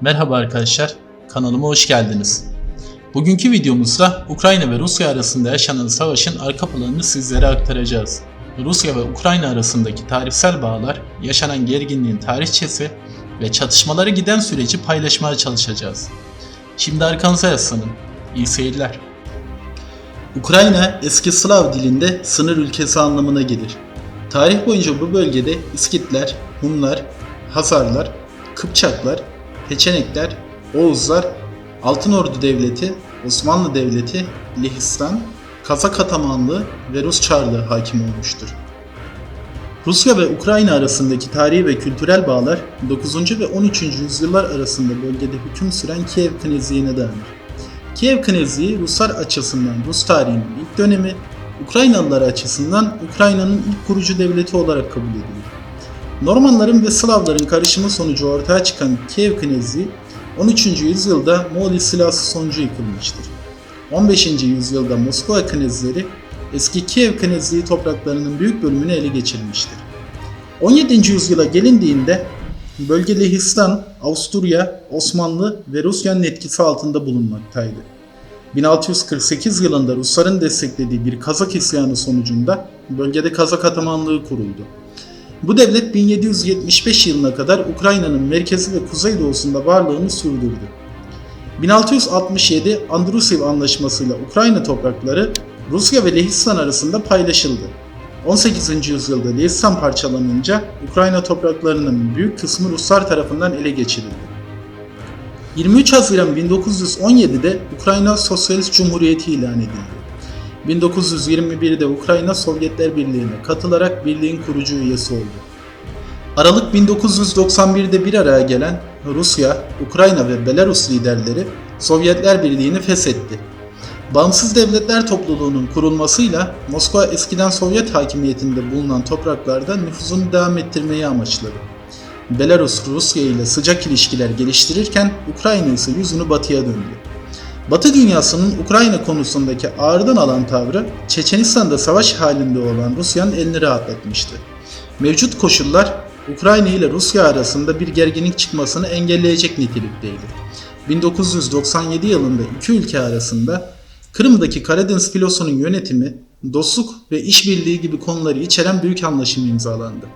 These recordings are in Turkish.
Merhaba arkadaşlar, kanalıma hoş geldiniz. Bugünkü videomuzda Ukrayna ve Rusya arasında yaşanan savaşın arka planını sizlere aktaracağız. Rusya ve Ukrayna arasındaki tarihsel bağlar, yaşanan gerginliğin tarihçesi ve çatışmaları giden süreci paylaşmaya çalışacağız. Şimdi arkanıza yaslanın. İyi seyirler. Ukrayna eski Slav dilinde sınır ülkesi anlamına gelir. Tarih boyunca bu bölgede İskitler, Hunlar, Hazarlar, Kıpçaklar, Peçenekler, Oğuzlar, Altınordu Devleti, Osmanlı Devleti, Lehistan, Kazak Atamanlığı ve Rus Çarlığı hakim olmuştur. Rusya ve Ukrayna arasındaki tarihi ve kültürel bağlar 9. ve 13. yüzyıllar arasında bölgede hüküm süren Kiev Knezliğine dayanır. Kiev Knezliği Ruslar açısından Rus tarihinin ilk dönemi, Ukraynalılar açısından Ukrayna'nın ilk kurucu devleti olarak kabul edilir. Normanların ve Slavların karışımı sonucu ortaya çıkan Kiev Knezliği 13. yüzyılda Moğol istilası sonucu yıkılmıştır. 15. yüzyılda Moskova Knezleri eski Kiev Knezliği topraklarının büyük bölümünü ele geçirmiştir. 17. yüzyıla gelindiğinde bölge Lehistan, Avusturya, Osmanlı ve Rusya'nın etkisi altında bulunmaktaydı. 1648 yılında Rusların desteklediği bir Kazak isyanı sonucunda bölgede Kazak Atamanlığı kuruldu. Bu devlet 1775 yılına kadar Ukrayna'nın merkezi ve kuzeydoğusunda varlığını sürdürdü. 1667 Andrusiv Anlaşması'yla Ukrayna toprakları Rusya ve Lehistan arasında paylaşıldı. 18. yüzyılda Lehistan parçalanınca Ukrayna topraklarının büyük kısmı Ruslar tarafından ele geçirildi. 23 Haziran 1917'de Ukrayna Sosyalist Cumhuriyeti ilan edildi. 1921'de Ukrayna Sovyetler Birliği'ne katılarak birliğin kurucu üyesi oldu. Aralık 1991'de bir araya gelen Rusya, Ukrayna ve Belarus liderleri Sovyetler Birliği'ni feshetti. Bağımsız Devletler Topluluğu'nun kurulmasıyla Moskova eskiden Sovyet hakimiyetinde bulunan topraklarda nüfuzunu devam ettirmeyi amaçladı. Belarus Rusya ile sıcak ilişkiler geliştirirken Ukrayna ise yüzünü batıya döndü. Batı dünyasının Ukrayna konusundaki ağırdan alan tavrı Çeçenistan'da savaş halinde olan Rusya'nın elini rahatlatmıştı. Mevcut koşullar Ukrayna ile Rusya arasında bir gerginlik çıkmasını engelleyecek nitelikteydi. 1997 yılında iki ülke arasında Kırım'daki Karadeniz filosunun yönetimi, dostluk ve işbirliği gibi konuları içeren büyük anlaşım imzalandı.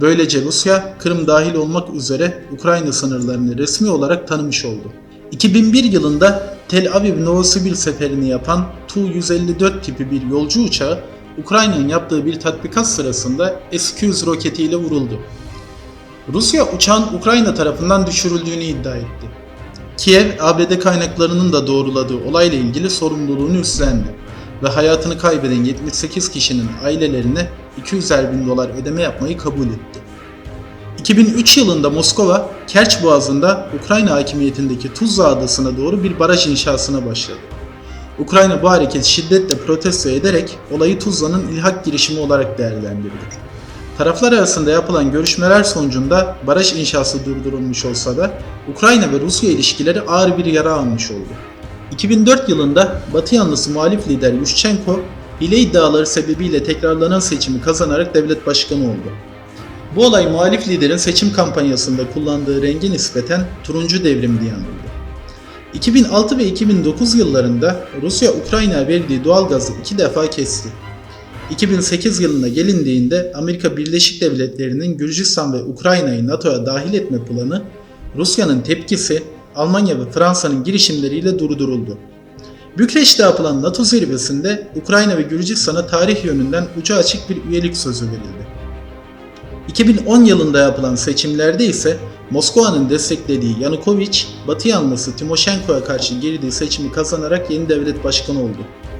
Böylece Rusya, Kırım dahil olmak üzere Ukrayna sınırlarını resmi olarak tanımış oldu. 2001 yılında Tel Aviv Novosibir seferini yapan Tu-154 tipi bir yolcu uçağı Ukrayna'nın yaptığı bir tatbikat sırasında S-200 roketiyle vuruldu. Rusya uçağın Ukrayna tarafından düşürüldüğünü iddia etti. Kiev, ABD kaynaklarının da doğruladığı olayla ilgili sorumluluğunu üstlendi ve hayatını kaybeden 78 kişinin ailelerine 200'er bin dolar ödeme yapmayı kabul etti. 2003 yılında Moskova, Kerç Boğazı'nda Ukrayna hakimiyetindeki Tuzla Adası'na doğru bir baraj inşasına başladı. Ukrayna bu hareketi şiddetle protesto ederek olayı Tuzla'nın ilhak girişimi olarak değerlendirdi. Taraflar arasında yapılan görüşmeler sonucunda baraj inşası durdurulmuş olsa da Ukrayna ve Rusya ilişkileri ağır bir yara almış oldu. 2004 yılında Batı yanlısı muhalif lider Yushchenko, hile iddiaları sebebiyle tekrarlanan seçimi kazanarak devlet başkanı oldu. Bu olay muhalif liderin seçim kampanyasında kullandığı rengi nispeten turuncu devrim diye anıldı. 2006 ve 2009 yıllarında Rusya Ukrayna'ya verdiği doğalgazı iki defa kesti. 2008 yılına gelindiğinde Amerika Birleşik Devletleri'nin Gürcistan ve Ukrayna'yı NATO'ya dahil etme planı Rusya'nın tepkisi Almanya ve Fransa'nın girişimleriyle durduruldu. Bükreş'te yapılan NATO zirvesinde Ukrayna ve Gürcistan'a tarih yönünden ucu açık bir üyelik sözü verildi. 2010 yılında yapılan seçimlerde ise Moskova'nın desteklediği Yanukovych, Batı yanlısı Timoshenko'ya karşı girdiği seçimi kazanarak yeni devlet başkanı oldu.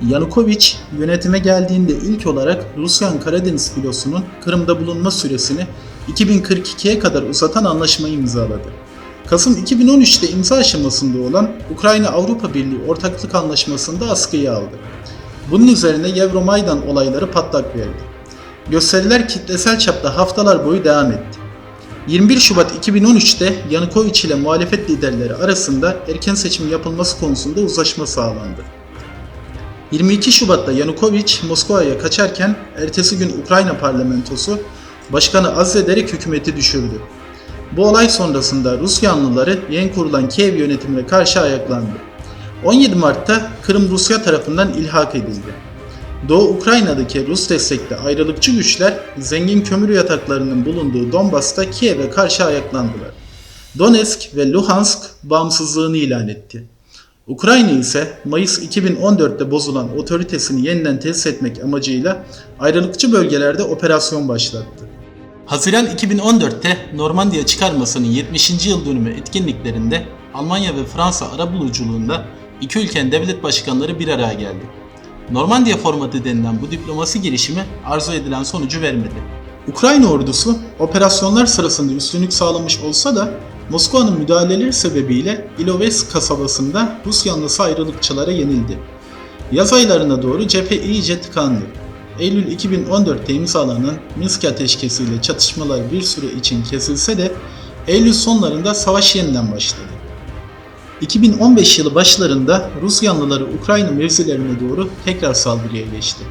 Yanukovych yönetime geldiğinde ilk olarak Rusya'nın Karadeniz filosunun Kırım'da bulunma süresini 2042'ye kadar uzatan anlaşmayı imzaladı. Kasım 2013'te imza aşamasında olan Ukrayna-Avrupa Birliği Ortaklık Anlaşması'nda askıya aldı. Bunun üzerine Euromaidan olayları patlak verdi. Gösteriler kitlesel çapta haftalar boyu devam etti. 21 Şubat 2013'te Yanukovych ile muhalefet liderleri arasında erken seçim yapılması konusunda uzlaşma sağlandı. 22 Şubat'ta Yanukovych Moskova'ya kaçarken ertesi gün Ukrayna parlamentosu başkanı azlederek hükümeti düşürdü. Bu olay sonrasında Rus yanlıları yeni kurulan Kiev yönetimine karşı ayaklandı. 17 Mart'ta Kırım Rusya tarafından ilhak edildi. Doğu Ukrayna'daki Rus destekli ayrılıkçı güçler zengin kömür yataklarının bulunduğu Donbas'ta Kiev'e karşı ayaklandılar. Donetsk ve Luhansk bağımsızlığını ilan etti. Ukrayna ise Mayıs 2014'te bozulan otoritesini yeniden tesis etmek amacıyla ayrılıkçı bölgelerde operasyon başlattı. Haziran 2014'te Normandiya çıkarmasının 70. yıl dönümü etkinliklerinde Almanya ve Fransa arabuluculuğunda iki ülkenin devlet başkanları bir araya geldi. Normandiya formatı denilen bu diplomasi girişimi arzu edilen sonucu vermedi. Ukrayna ordusu operasyonlar sırasında üstünlük sağlamış olsa da Moskova'nın müdahaleleri sebebiyle Ilovaisk kasabasında Rus yanlısı ayrılıkçılara yenildi. Yaz aylarına doğru cephe iyice tıkandı. Eylül 2014'te imzalanan Minsk Ateşkesi ile çatışmalar bir süre için kesilse de Eylül sonlarında savaş yeniden başladı. 2015 yılı başlarında Rus yanlıları Ukrayna mevzilerine doğru tekrar saldırıya geçti.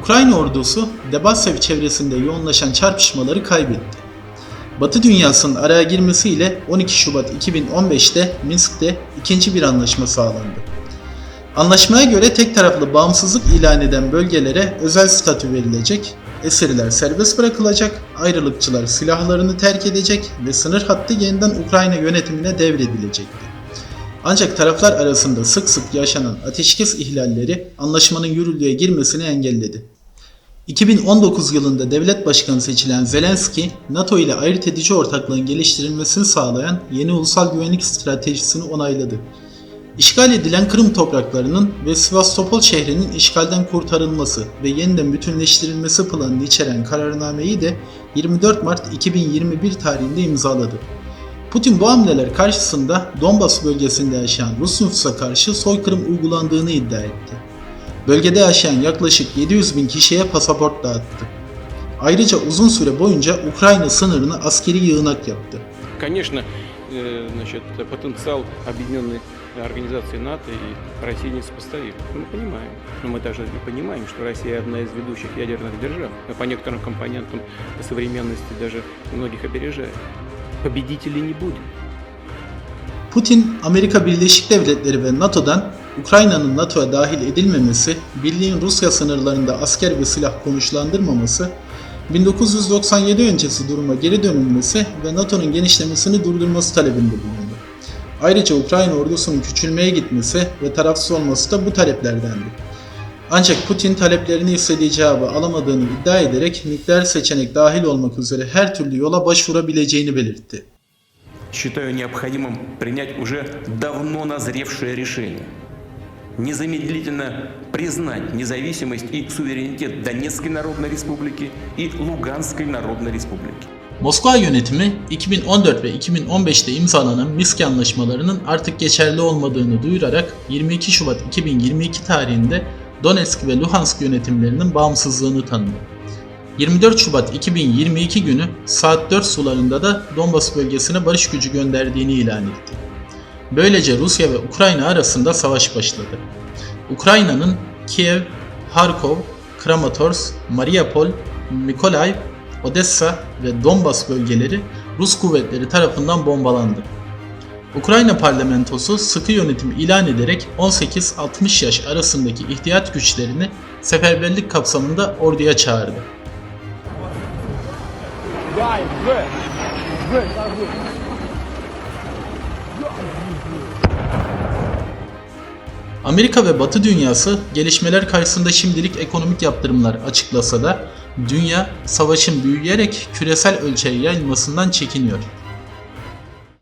Ukrayna ordusu Debaltseve çevresinde yoğunlaşan çarpışmaları kaybetti. Batı dünyasının araya girmesiyle 12 Şubat 2015'te Minsk'te ikinci bir anlaşma sağlandı. Anlaşmaya göre tek taraflı bağımsızlık ilan eden bölgelere özel statü verilecek, esirler serbest bırakılacak, ayrılıkçılar silahlarını terk edecek ve sınır hattı yeniden Ukrayna yönetimine devredilecekti. Ancak taraflar arasında sık sık yaşanan ateşkes ihlalleri anlaşmanın yürürlüğe girmesini engelledi. 2019 yılında devlet başkanı seçilen Zelenski, NATO ile ayırt edici ortaklığın geliştirilmesini sağlayan yeni ulusal güvenlik stratejisini onayladı. İşgal edilen Kırım topraklarının ve Sivastopol şehrinin işgalden kurtarılması ve yeniden bütünleştirilmesi planını içeren kararnameyi de 24 Mart 2021 tarihinde imzaladı. Putin bu hamleler karşısında Donbas bölgesinde yaşayan Rus nüfusa karşı soykırım uygulandığını iddia etti. Bölgede yaşayan yaklaşık 700 bin kişiye pasaport dağıttı. Ayrıca uzun süre boyunca Ukrayna sınırını askeri yığınak yaptı. Конечно, э, значит, потенциал объединенной организации НАТО и России несопоставим. Мы понимаем. Но мы также и понимаем, что Россия одна из ведущих ядерных держав. И по некоторым компонентам по современности даже многих опережает. Победителей не будет. Putin, Amerika Birleşik Devletleri ve NATO'dan Ukrayna'nın NATO'ya dahil edilmemesi, birliğin Rusya sınırlarında asker ve silah konuşlandırmaması, 1997 öncesi duruma geri dönülmesi ve NATO'nun genişlemesini durdurması talebinde bulundu. Ayrıca Ukrayna ordusunun küçülmeye gitmesi ve tarafsız olması da bu taleplerdendi. Ancak Putin taleplerini istediği cevabı alamadığını iddia ederek nükleer seçenek dahil olmak üzere her türlü yola başvurabileceğini belirtti. считаю необходимым принять уже давно назревшее решение. Незамедлительно признать независимость и суверенитет Донецкой Народной Республики и Луганской Народной Республики. Moskova yönetimi 2014 ve 2015'te imzalanan Minsk anlaşmalarının artık geçerli olmadığını duyurarak 22 Şubat 2022 tarihinde Donetsk ve Luhansk yönetimlerinin bağımsızlığını tanıdı. 24 Şubat 2022 günü saat 4 sularında da Donbas bölgesine barış gücü gönderdiğini ilan etti. Böylece Rusya ve Ukrayna arasında savaş başladı. Ukrayna'nın Kiev, Harkov, Kramatorsk, Mariupol, Mykolaiv, Odessa ve Donbas bölgeleri Rus kuvvetleri tarafından bombalandı. Ukrayna parlamentosu sıkı yönetim ilan ederek 18-60 yaş arasındaki ihtiyat güçlerini seferberlik kapsamında orduya çağırdı. Amerika ve Batı dünyası gelişmeler karşısında şimdilik ekonomik yaptırımlar açıklasa da dünya savaşın büyüyerek küresel ölçeğe yayılmasından çekiniyor.